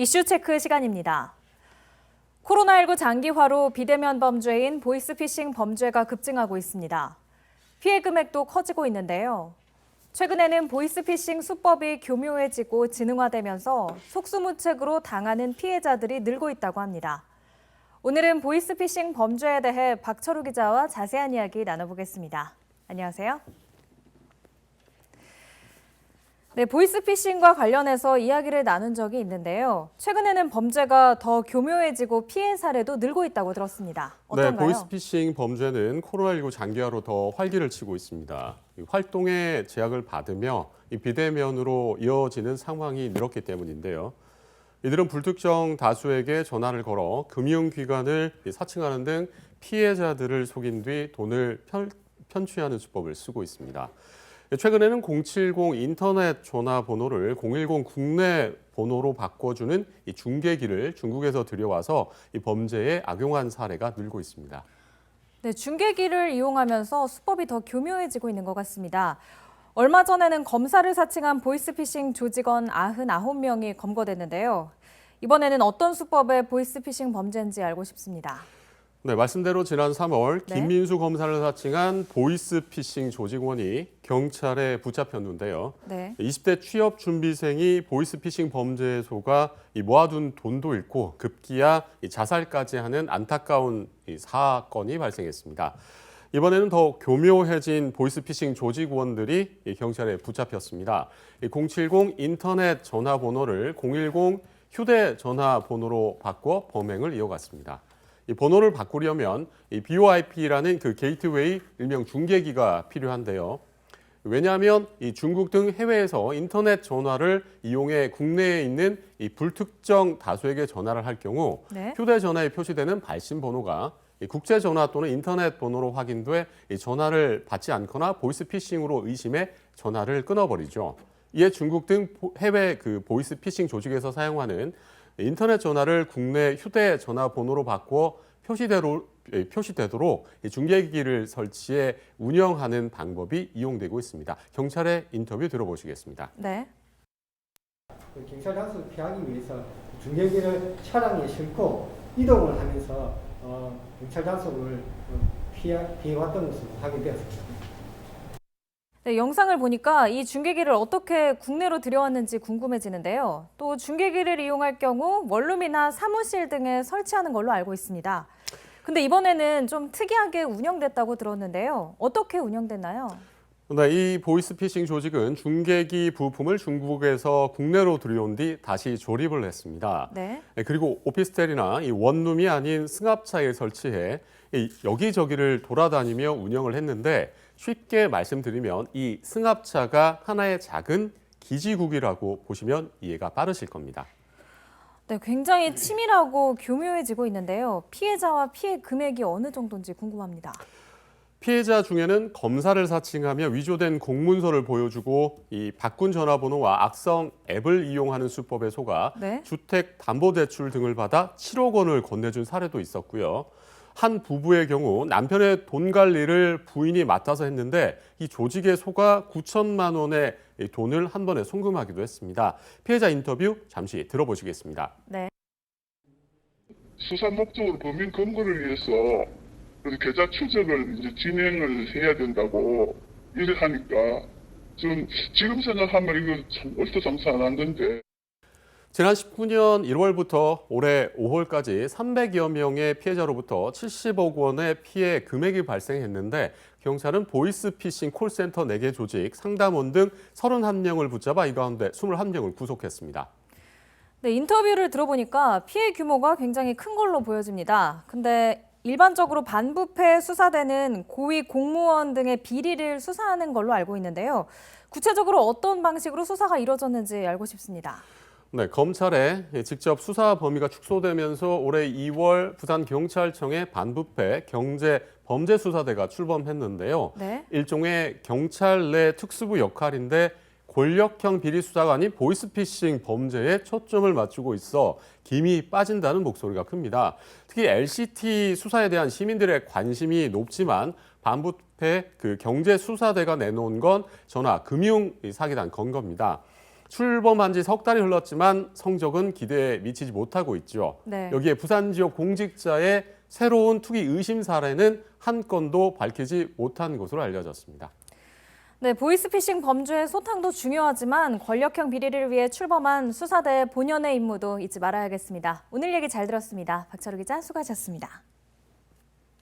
이슈 체크 시간입니다. 코로나19 장기화로 비대면 범죄인 보이스피싱 범죄가 급증하고 있습니다. 피해 금액도 커지고 있는데요. 최근에는 보이스피싱 수법이 교묘해지고 지능화되면서 속수무책으로 당하는 피해자들이 늘고 있다고 합니다. 오늘은 보이스피싱 범죄에 대해 박철우 기자와 자세한 이야기 나눠보겠습니다. 안녕하세요. 네, 보이스피싱과 관련해서 이야기를 나눈 적이 있는데요. 최근에는 범죄가 더 교묘해지고 피해 사례도 늘고 있다고 들었습니다. 어떤가요? 네, 보이스피싱 범죄는 코로나19 장기화로 더 활기를 치고 있습니다. 이 활동에 제약을 받으며 이 비대면으로 이어지는 상황이 늘었기 때문인데요. 이들은 불특정 다수에게 전화를 걸어 금융기관을 사칭하는 등 피해자들을 속인 뒤 돈을 편, 편취하는 수법을 쓰고 있습니다. 최근에는 070 인터넷 전화번호를 010 국내 번호로 바꿔주는 이 중계기를 중국에서 들여와서 이 범죄에 악용한 사례가 늘고 있습니다. 네, 중계기를 이용하면서 수법이 더 교묘해지고 있는 것 같습니다. 얼마 전에는 검사를 사칭한 보이스피싱 조직원 99명이 검거됐는데요. 이번에는 어떤 수법의 보이스피싱 범죄인지 알고 싶습니다. 네, 말씀대로 지난 3월 네. 김민수 검사를 사칭한 보이스피싱 조직원이 경찰에 붙잡혔는데요. 네. 20대 취업 준비생이 보이스피싱 범죄에 속아 이 모아둔 돈도 잃고 급기야 이 자살까지 하는 안타까운 이 사건이 발생했습니다. 이번에는 더 교묘해진 보이스피싱 조직원들이 이 경찰에 붙잡혔습니다. 이 070 인터넷 전화번호를 010 휴대전화번호로 바꿔 범행을 이어갔습니다. 이 번호를 바꾸려면 이 BOIP라는 그 게이트웨이 일명 중계기가 필요한데요. 왜냐하면 이 중국 등 해외에서 인터넷 전화를 이용해 국내에 있는 이 불특정 다수에게 전화를 할 경우 네. 휴대전화에 표시되는 발신 번호가 이 국제 전화 또는 인터넷 번호로 확인돼 이 전화를 받지 않거나 보이스피싱으로 의심해 전화를 끊어버리죠. 이에 중국 등 보- 해외 그 보이스피싱 조직에서 사용하는 인터넷 전화를 국내 휴대전화 번호로 바꿔 표시대로 예, 표시되도록 이 중계기기를 설치해 운영하는 방법이 이용되고 있습니다. 경찰의 인터뷰 들어보시겠습니다. 네. 그 경찰 단속을 피하기 위해서 중계기를 차량에 싣고 이동을 하면서 어, 경찰 단속을 어, 피해, 피해왔던 것으로 확인되었습니다. 네, 영상을 보니까 이 중계기를 어떻게 국내로 들여왔는지 궁금해지는데요. 또 중계기를 이용할 경우 원룸이나 사무실 등에 설치하는 걸로 알고 있습니다. 근데 이번에는 좀 특이하게 운영됐다고 들었는데요. 어떻게 운영됐나요? 네, 이 보이스피싱 조직은 중계기 부품을 중국에서 국내로 들여온 뒤 다시 조립을 했습니다. 네. 네, 그리고 오피스텔이나 이 원룸이 아닌 승합차에 설치해 이 여기저기를 돌아다니며 운영을 했는데 쉽게 말씀드리면 이 승합차가 하나의 작은 기지국이라고 보시면 이해가 빠르실 겁니다. 네, 굉장히 치밀하고 교묘해지고 있는데요. 피해자와 피해 금액이 어느 정도인지 궁금합니다. 피해자 중에는 검사를 사칭하며 위조된 공문서를 보여주고 이 바꾼 전화번호와 악성 앱을 이용하는 수법에 속아 네. 주택 담보 대출 등을 받아 7억 원을 건네준 사례도 있었고요. 한 부부의 경우 남편의 돈 관리를 부인이 맡아서 했는데 이 조직에 속아 9천만 원의 이 돈을 한 번에 송금하기도 했습니다. 피해자 인터뷰 잠시 들어보시겠습니다. 네. 수사 목적으로 범인 검거를 위해서 그래서 계좌 추적을 이제 진행을 해야 된다고 일을 하니까 좀 지금 생각하면 이거 참 얼토당토 안 한던데 지난 19년 1월부터 올해 5월까지 300여 명의 피해자로부터 70억 원의 피해 금액이 발생했는데 경찰은 보이스피싱 콜센터 4개 조직, 상담원 등 31명을 붙잡아 이 가운데 21명을 구속했습니다. 네, 인터뷰를 들어보니까 피해 규모가 굉장히 큰 걸로 보여집니다. 근데 일반적으로 반부패 수사대는 고위 공무원 등의 비리를 수사하는 걸로 알고 있는데요. 구체적으로 어떤 방식으로 수사가 이루어졌는지 알고 싶습니다. 네, 검찰에 직접 수사 범위가 축소되면서 올해 2월 부산 경찰청에 반부패 경제 범죄 수사대가 출범했는데요. 네. 일종의 경찰 내 특수부 역할인데 권력형 비리 수사가 아닌 보이스피싱 범죄에 초점을 맞추고 있어 김이 빠진다는 목소리가 큽니다. 특히 LCT 수사에 대한 시민들의 관심이 높지만 반부패 그 경제 수사대가 내놓은 건 전화 금융 사기단 건거입니다. 출범한 지 석 달이 흘렀지만 성적은 기대에 미치지 못하고 있죠. 네. 여기에 부산 지역 공직자의 새로운 투기 의심 사례는 한 건도 밝히지 못한 것으로 알려졌습니다. 네, 보이스피싱 범죄의 소탕도 중요하지만 권력형 비리를 위해 출범한 수사대 본연의 임무도 잊지 말아야겠습니다. 오늘 얘기 잘 들었습니다. 박철우 기자 수고하셨습니다.